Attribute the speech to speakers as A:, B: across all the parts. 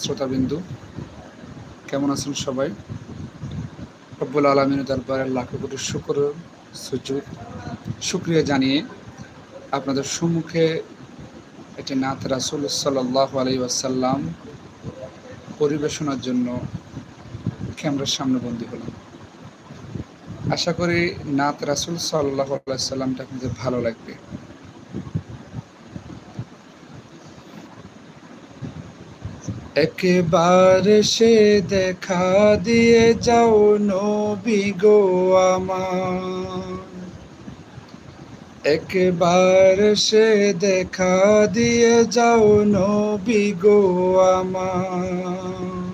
A: শ্রোতাবিন্দু, কেমন আছেন সবাই? রব্বুল আলমিন দরবারে লাখো কোটি শুক্র সুযোগ শুক্রিয়া জানিয়ে আপনাদের সম্মুখে এটি নাথ রাসুল সাল্লাহ আলী ওয়াসাল্লাম পরিবেশনার জন্য ক্যামেরার সামনে বন্দি হলাম। আশা করি নাথ রাসুল সাল্লাহ সাল্লামটা আপনাদের ভালো লাগবে। একবার সে দেখা দিয়ে যাও নবী গো আমার। একবার সে দেখা দিয়ে যাও নবী গো আমার।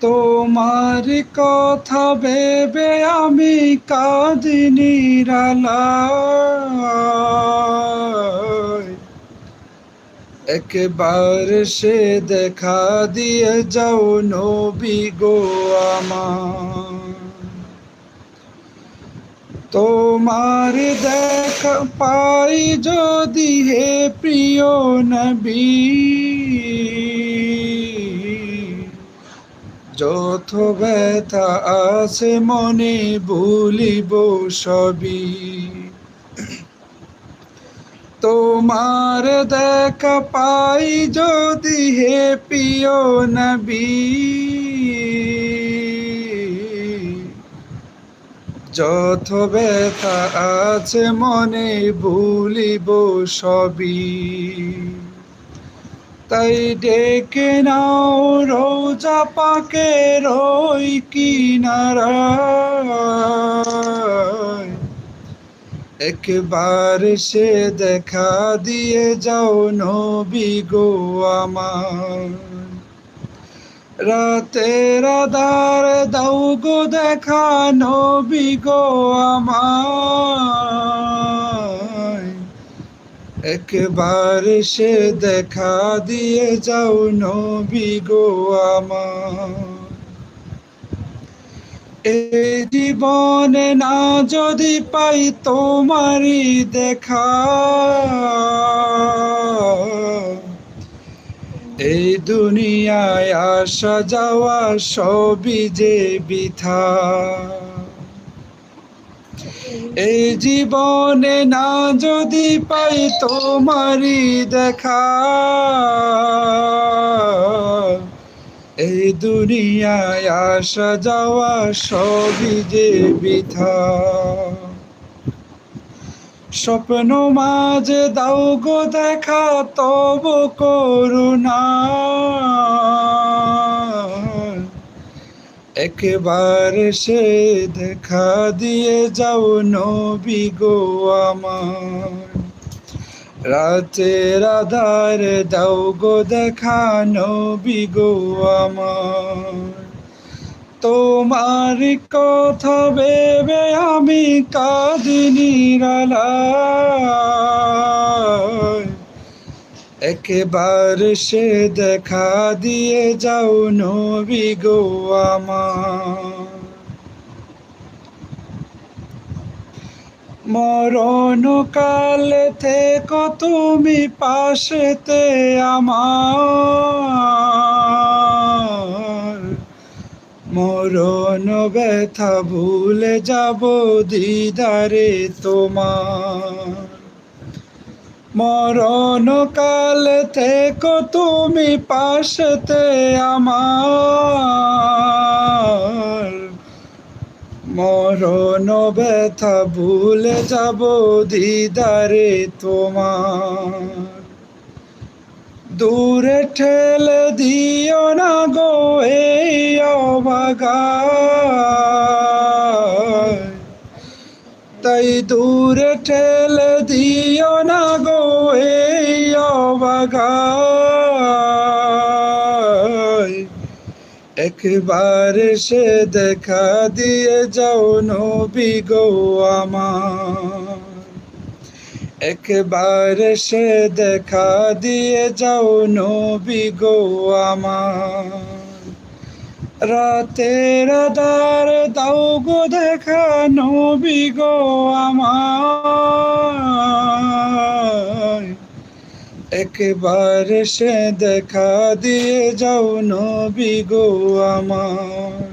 A: তোমার কথা ভেবে আমি কাঁদি নিরালায় একবার সে দেখা দিয়ে যাও নবী গো তোমার দেখা পাই যদি হে প্রিয় নবী। যত ব্যথা আছে মনে ভুলিব সবই। তোমার দেখা পাই যদি হে প্রিয় নবী। যত ব্যথা আছে মনে ভুলিব সবই। তাই ডেকে নাও রোজা পাকে রই কিনারা। একবার সে দেখা দিয়ে যাও নবী গো আমার। রাতের আধার দাও গো দেখা নবী গো আমার। একবার সে দেখা দিয়ে যাও নবী গো আমার। এই জীবনে না যদি পাই তোমারই দেখা। এই দুনিয়ায় আসা যাওয়া সবই যে বিথা। এই জীবনে না যদি পাই তোমারই দেখা। এই দুনিয়ায় আসা যাওয়া সবই যে বিথা। স্বপ্ন মাঝে দাও গো দেখা, তব করুণা। একবার সে দেখা দিয়ে যাও নবী গো আমার। রাতের আধার দাও গো দেখা নবী গো আমার। তোমার কথা ভেবে আমি কাঁদি নিরালায় একবার সে দেখা দিয়ে যাও নবী গো আমার। মরণ কালে থেকো তুমি পাশেতে আমার। মরণ ব্যথা ভুলে যাব দিদারে তোমার। মরণ কালে থেকো তুমি পাশেতে আমার। মরণ ব্যথা ভুলে যাব দিদারে তোমার। দূরে ঠেলে দিও না গো এই তাই দূরে ঠেলে দিও না গো এই অবাগা একবার সে দেখা দিয়ে যাও নবী গো আমার। একবার সে দেখা দিয়ে যাও নবী গো আমার। রাতের দার দাও গো দেখা নবী গো আমার। একবার সে দেখা দিয়ে যাও নবী গো আমার।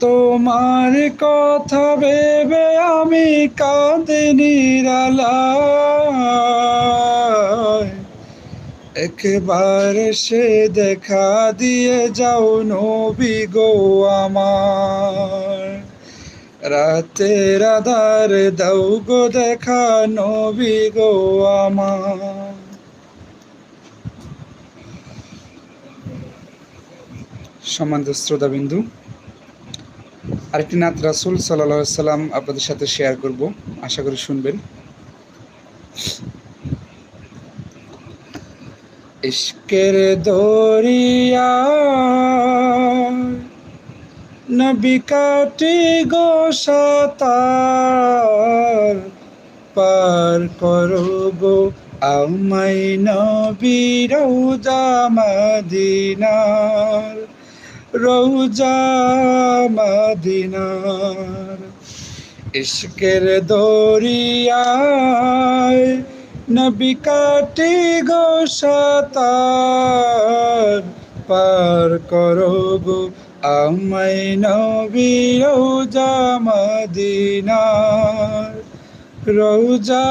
A: তোমার কথা ভেবে আমি কাঁদে নিরালায় একবার সে দেখা দিয়ে যাও নবী গো আমার। রাতের আধার দাও দেখা নবী গো আমার। সম্মানিত শ্রোতাবিন্দু, আরেকটি নাত রাসুল সাল্লাহ সাল্লাম আপনাদের সাথে শেয়ার করব, আশা করি শুনবেন। ইশকের দরিয়া নবী কাটি গো সাতার, পার করো গো আমাই নবী রৌজা মদিনার রৌজা মদিনার। ইশকের দরিয়ায় নবী কাটি গো পার করো গো আমায় নবী রৌজা মদিনার রৌজা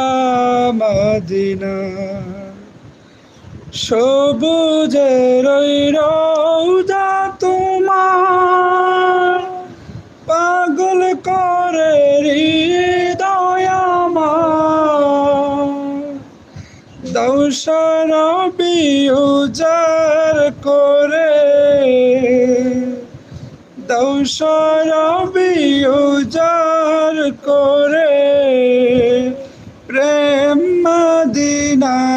A: মদিনার। সবুজের ওই রৌজা তোমার, পাগল করে হৃদয় আমার। দৌসর বিউজার করে দৌসর বিউজার করে প্রেম মদিনার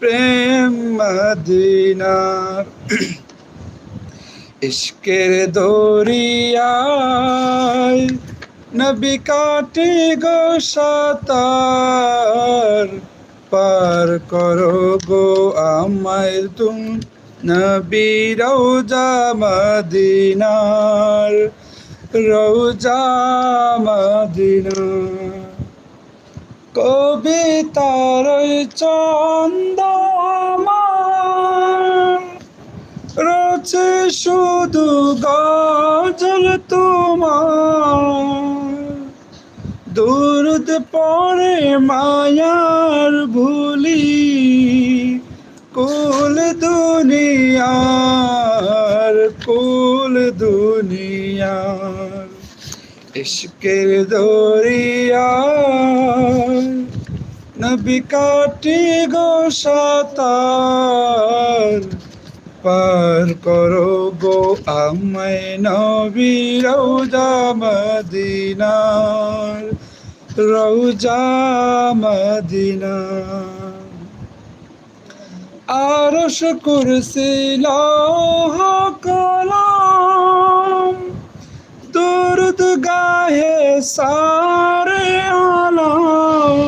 A: প্রেম মদিনার। ইশকের দরিয়ায় নবী কাটি গো সাতার, পার করো গো আমায় তুম রৌজা মদিনার রৌজা মদিনার। কবিতার চন্দ রচে শুধু গজল তোমার। দুরুদ পরে মায়ার ভুলি কুল দুনিয়ার কুল দুনিয়ার। ইশকের দরিয়ায় নবী কাটি গো সাতার। পার করো গো আমায় নবী রৌজা মদিনার রৌজা মদিনার। আরশ কুরসি লৌহ কলম। দুরুদ গাহে সারে আলম।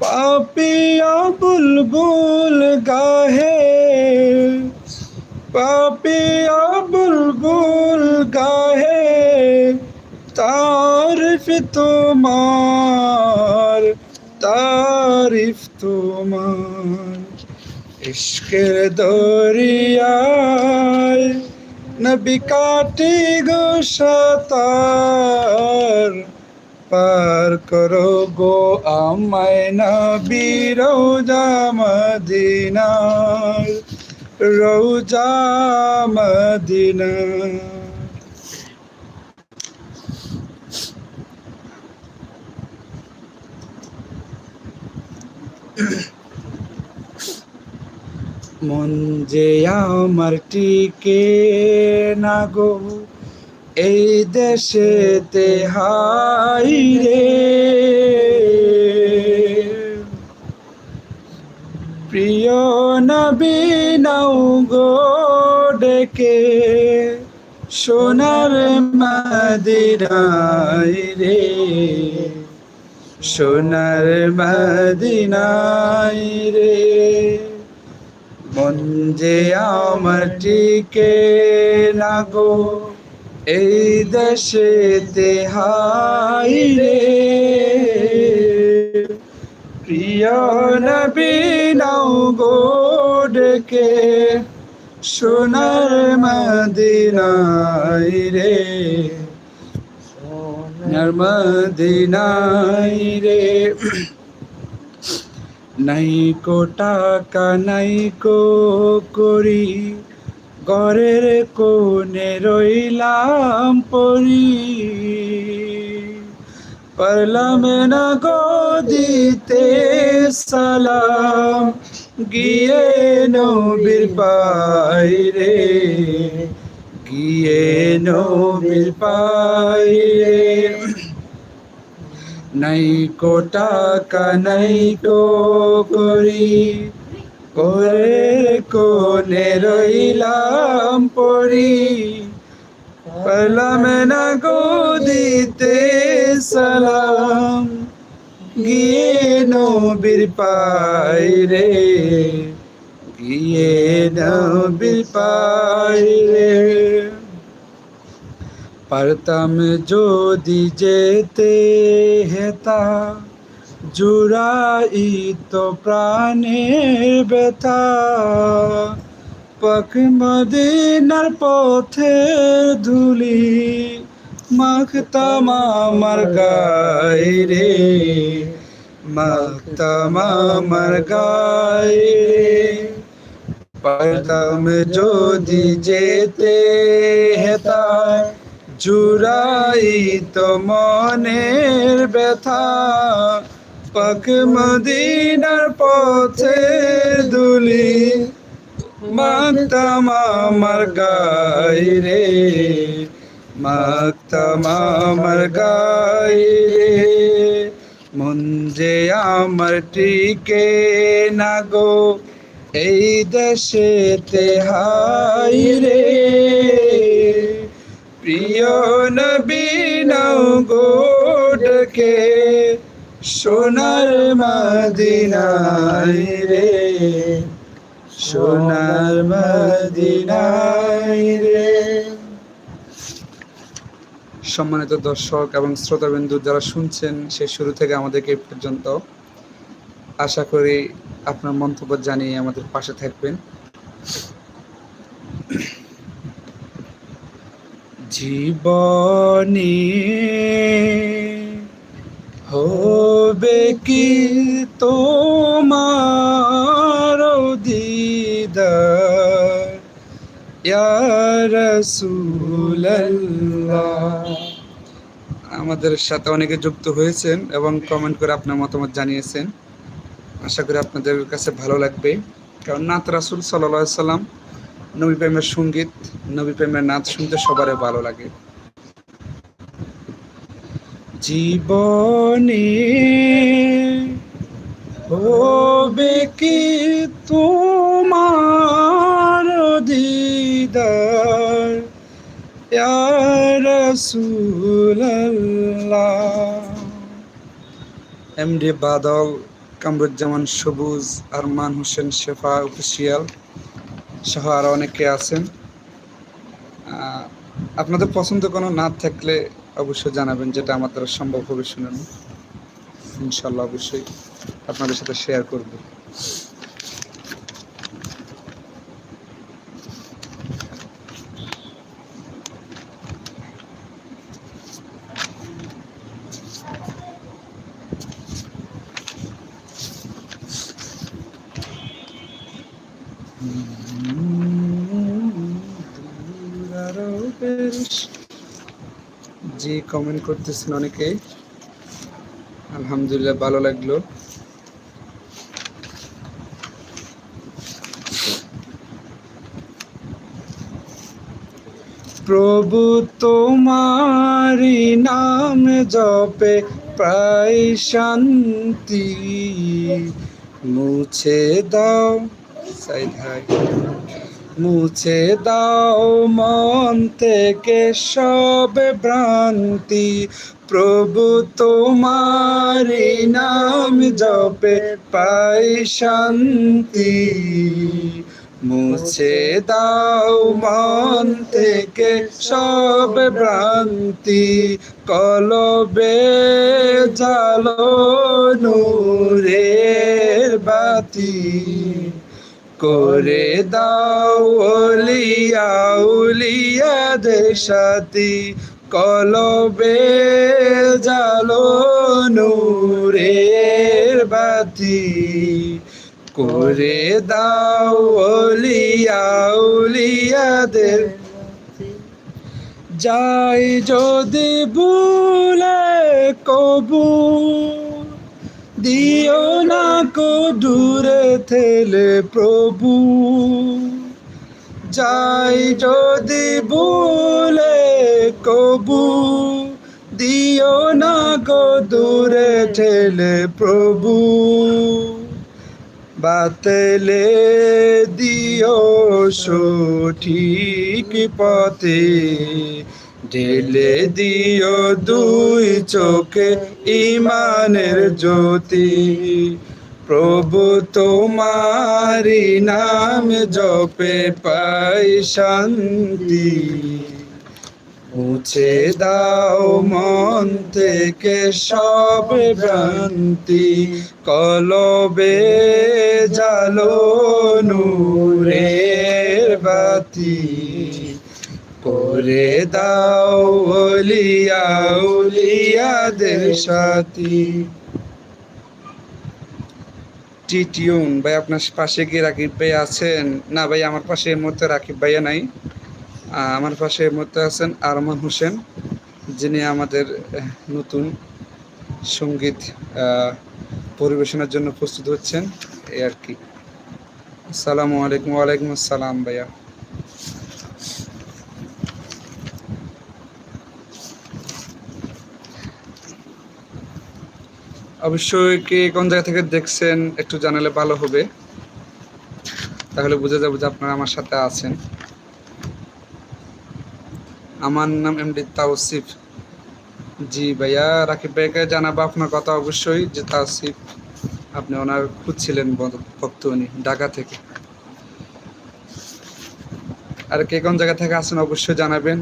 A: পাপিয়া বুলবুল গাহে। পাপিয়া বুলবুল গাহে। তারিফ তোমার তারিফ তোমার। ইশকের দরিয়ায় নবী কাটি গো সাতার। পার করো গো আমায় নবী রৌজা মদিনার। রৌজা মদিনার। মন যে আমার টিকে না গো, এই দেশেতে হাই রে। প্রিয় নবী নাও গো ডেকে, সোনার মদিনাই রে। সোনার মদিনাই রে। মন যে আমার টিকে না গো, এই দেশে হাই রে। প্রিয় গো ডেকে সোনার মদিনাই রে। সোনার মদিনাই রে। নাই কো টাকা, নাই কো করি। ঘরের কোণে রইলাম পরি। পারলাম না গো দিতে সালাম, গিয়ে নবীর পাই রে গিয়ে নবীর পাই রে নাই কো টাকা নাই কো করি করে কোনে রইলাম পরি পেলাম না গো দিতে সালাম। গিয়ে নবীর পাই রে গিয়ে নবীর পাই রে পারতাম যদি যেতে হেতা জুড়াই তো প্রাণের ব্যথা। পাক মদিনার পথের ধুলি মাখতাম আমার গায়ে রে, মাখতাম আমার গায়ে পারতাম যদি যেতে হেতায় জুড়াই তো মনের ব্যথা। পাক মদিনার পথে দুলি, মাগতাম আমার গাই রে, মাগতাম আমার গাই রে। মন যে আমার টিকে না গো, এই দেশেতে হাই রে। প্রিয় নবী নাও গোডকে সোনার মদিনায় রে, সোনার মদিনায় রে। সম্মানিত দর্শক এবং শ্রোতাবিন্দু, যারা শুনছেন সে শুরু থেকে আমাদেরকে পর্যন্ত, আশা করি আপনার মন্তব্য জানিয়ে আমাদের পাশে থাকবেন। জীবনী হবে কি তোমার দিদার? আমাদের সাথে অনেকে যুক্ত হয়েছেন এবং কমেন্ট করে আপনার মতামত জানিয়েছেন। আশা করি আপনাদের কাছে ভালো লাগবে। কারণ নাত রাসুল সাল্লাম নবী প্রেমের সংগীত, নবী প্রেমের নাচ শুনতে সবারই ভালো লাগে। জীবনে হবে কি তোমার দিদার? এমডি বাদল, কামরুজ্জামান সবুজ, আরমান হোসেন শেফা অফিসিয়াল সহ আরও অনেকে আছেন। আপনাদের পছন্দ কোনো না থাকলে অবশ্যই জানাবেন যেটা আমার দ্বারা সম্ভব হবে শুনেন ইনশাল্লাহ অবশ্যই আপনাদের সাথে শেয়ার করব জি কমেন্ট করতেছেন অনেকেই। আলহামদুলিল্লাহ, ভালো লাগল। প্রভু তোমারি নাম জপে প্রায় শান্তি। মুছে দাও সাইড হাই মুছে দাও মন থেকে সব ভ্রান্তি। প্রভু তোমারি নাম জপে পাই শান্তি। মুছে দাও মন থেকে সব ভ্রান্তি। কলবে জালো নূরের বাতি। করে দাও ওলিয়া উলিয়াদের সাথী কলবে জালো নূরের বাতি। করে দাও ওলিয়া উলিয়াদের যাই যদি ভুলে কবু দিও না কো দূরে থেলে প্রভু। যাই যদি ভুলে কবু, দিও না কো দূরে ঠেলে প্রভু। বাতলে দিও সঠিক পথে ঢেলে দিও দুই চোখে ইমানের জ্যোতি। প্রভু তোমারি নাম জপে পাই শান্তি। মুছে দাও মন থেকে সব ভ্রান্তি। কলবে জালো নূরের করে দাও ওলিয়া উলিয়াদের সাথী। টিটিউন, ভাই আপনার পাশে কি রাকিব ভাই আছেন? না ভাই, আমার পাশে এর মধ্যে রাকিব ভাইয়া নাই। আমার পাশে এর মধ্যে আছেন আরমান হোসেন, যিনি আমাদের নতুন সংগীত পরিবেশনার জন্য প্রস্তুত হচ্ছেন। এই আর কি। আসসালামু আলাইকুম, ওয়ালাইকুম আসসালাম ভাইয়া। অবশ্যই কে কোন জায়গা থেকে দেখছেন একটু জানালে ভালো হবে। তাহলে বুঝে যাব যে আপনারা আমার সাথে আছেন। আমার নাম এমডি তাওসিফ। জি ভাইয়া, রাকিব ভাইকে জানাব আপনার কথা অবশ্যই যে তাওসিফ, আপনি ওনার খুঁজছিলেন ভক্ত উনি, ঢাকা থেকে। আর কে কোন জায়গা থেকে আছেন অবশ্যই জানাবেন।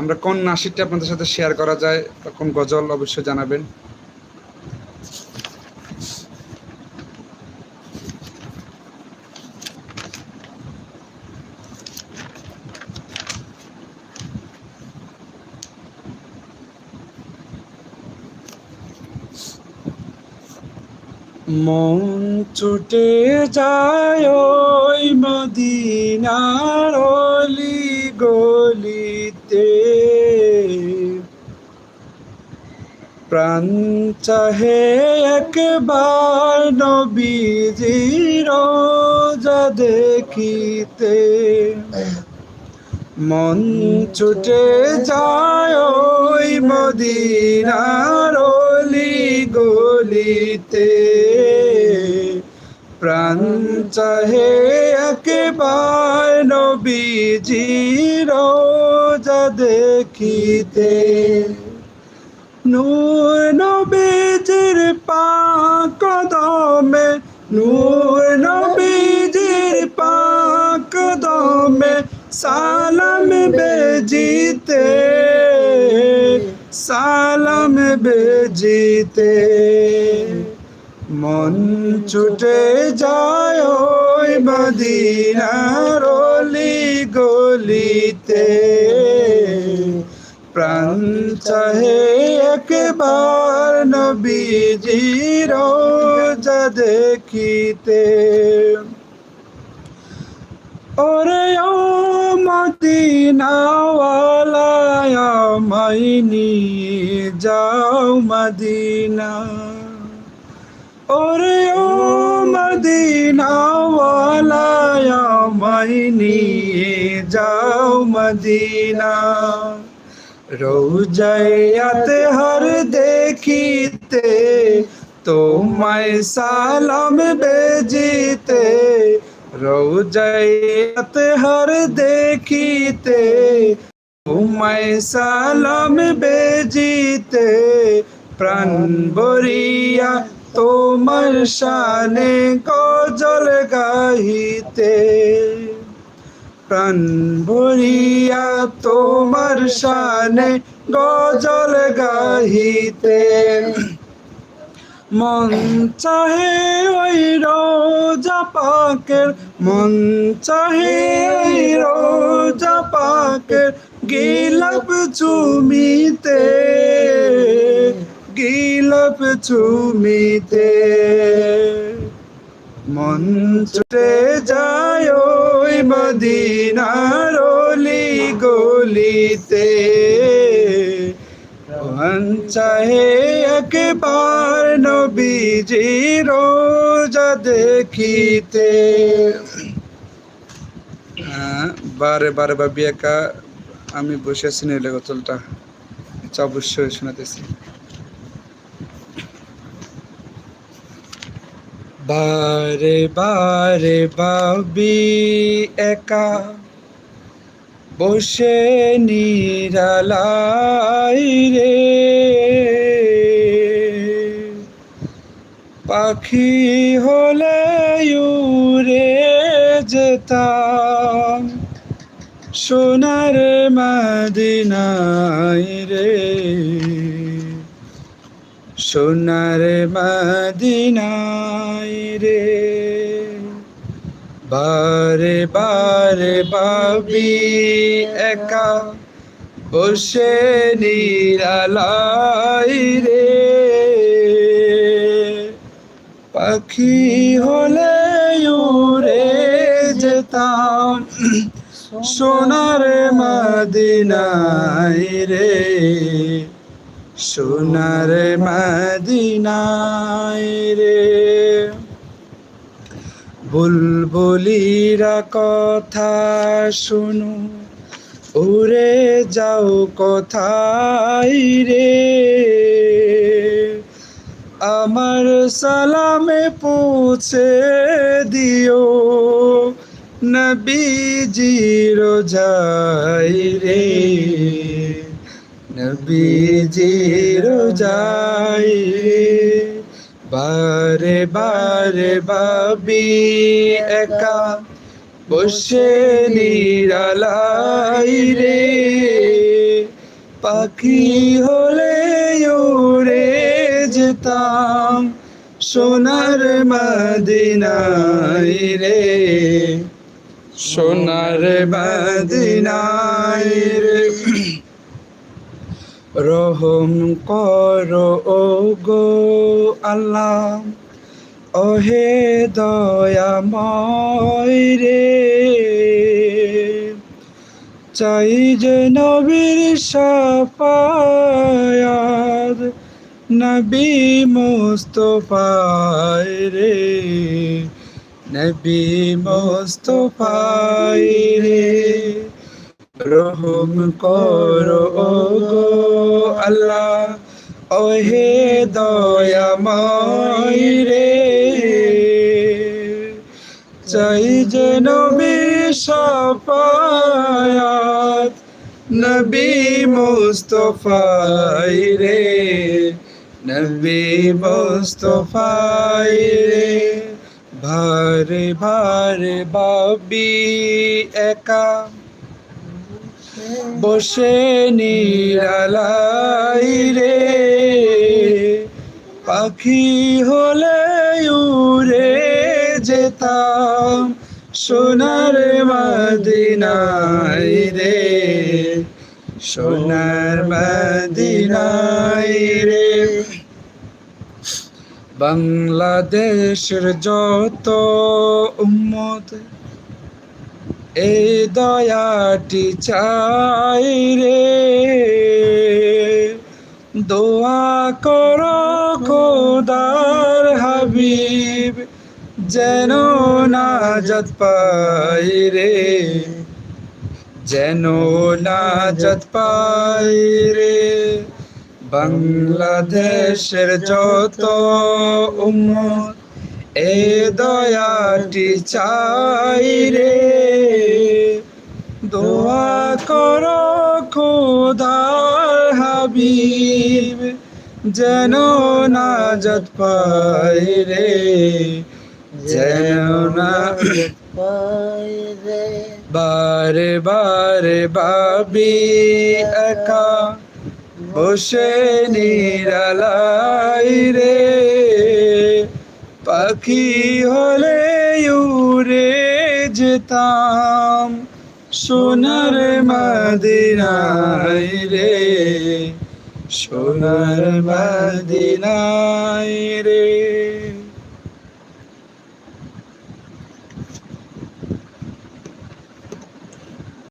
A: আমরা কোন নাসিকটা আপনাদের সাথে শেয়ার করা যায় কোন গজল অবশ্যই জানাবেন। মন ছুটে যায় ওই মদিনার অলি গলিতে প্রাণ চাহে একবার নবীজির যা দেখিতে। মন ছুটে যায় ওই মদিনার গলিতে। প্রাণ চাহে একবার নবীজির যা দেখিতে। নূর নবীজির পাক কদমে নূর নবীজির পাক কদমে সালাম বেজিতে সালাম বেজিতে। মন ছুটে যায় ওই মদিনার অলি গলিতে। প্রাণ চাহে একবার নবীজির যা দেখিতে। ওরে ও মদিনাওয়ালা নিয়ে যাও মদিনা। ওরে ও মদিনাওয়ালা আমায় নিয়ে যাও মদিনা রৌজায়াতে হর দেখিতে তোমায় সালাম বেজিতে রৌজায়াতে হর দেখিতে তোমায় সালাম বেজিতে প্রাণ বরিয়া তোমার শানে গজল গাহিতে, প্রাণ ভরিয়া তোমার শানে গজল গাহিতে। মন চাহে ওই রোজা পাকের, মন চাহে ওই রোজা পাকের গিলাপ চুমিতে গিলাপ চুমিতে। মন ছুটে যায় ওই মদিনার অলি গলিতে। মন চাহে একবার নবীজি রোজা দেখিতে। হ্যাঁ, বারে বারে ভাবি একা আমি বসে আছি নিলে বোতলটা আচ্ছা অবশ্যই শোনাতেছি। বারে বারে ভাবি একা। বসে নিরালাই রে। পাখি হলে উড়ে যেতাম। সোনার মদিনাই রে। সোনার মদিনাই রে বারে বারে ভাবি একা বসে নিরালাই রে। পাখি হলে উড়ে যেতাম সোনার মদিনাই রে। সোনার মদিনাই রে। বুলবুলিরা কথা শুনু, উড়ে যাও কোথায় রে? আমার সালামে পৌঁছে দিও নবীজি রোজাই রে। নবীজি রোজাই রে। বারে বারে ভাবি একা, বসে নিরালাই রে। পাখি হলে উড়ে যেতাম সোনার মদিনাই রে। সোনার মদিনাই রে। রহম করো ও গো আল্লাহ। ওহে দয়াময় রে। চাই যে নবীর সাফায়াত, নবী মুস্তফায় রে। নবী মুস্তফায় রে। রহম করো গো আল্লাহ। ওহে দয়াময় রে। চাই যেন নবী সাফায়াত নবী মুস্তফাই রে। নবী মুস্তফাই রে। ভারে ভারে বাবি একা। বসে নিরালাই রে। পাখি হলে উড়ে যেতাম সোনার মদিনাই রে। সোনার মদিনাই রে। বাংলাদেশের যত উম্মত এই দয়াটি চাই রে। দোয়া কর খোদার হাবিব, যেন নাজাত পাই রে। যেন নাজাত পাই রে। বাংলাদেশের যত উম্মত, এ দয়াটি চাই রে। দোয়া কর খোদার হাবিব যেন নাজাত পাই রে। যেন বারে বারে বাবি একা বসে নিরালাই রে। পাখি হলে উড়ে যেতাম সোনার মদিনায় রে। সোনার মদিনায় রে।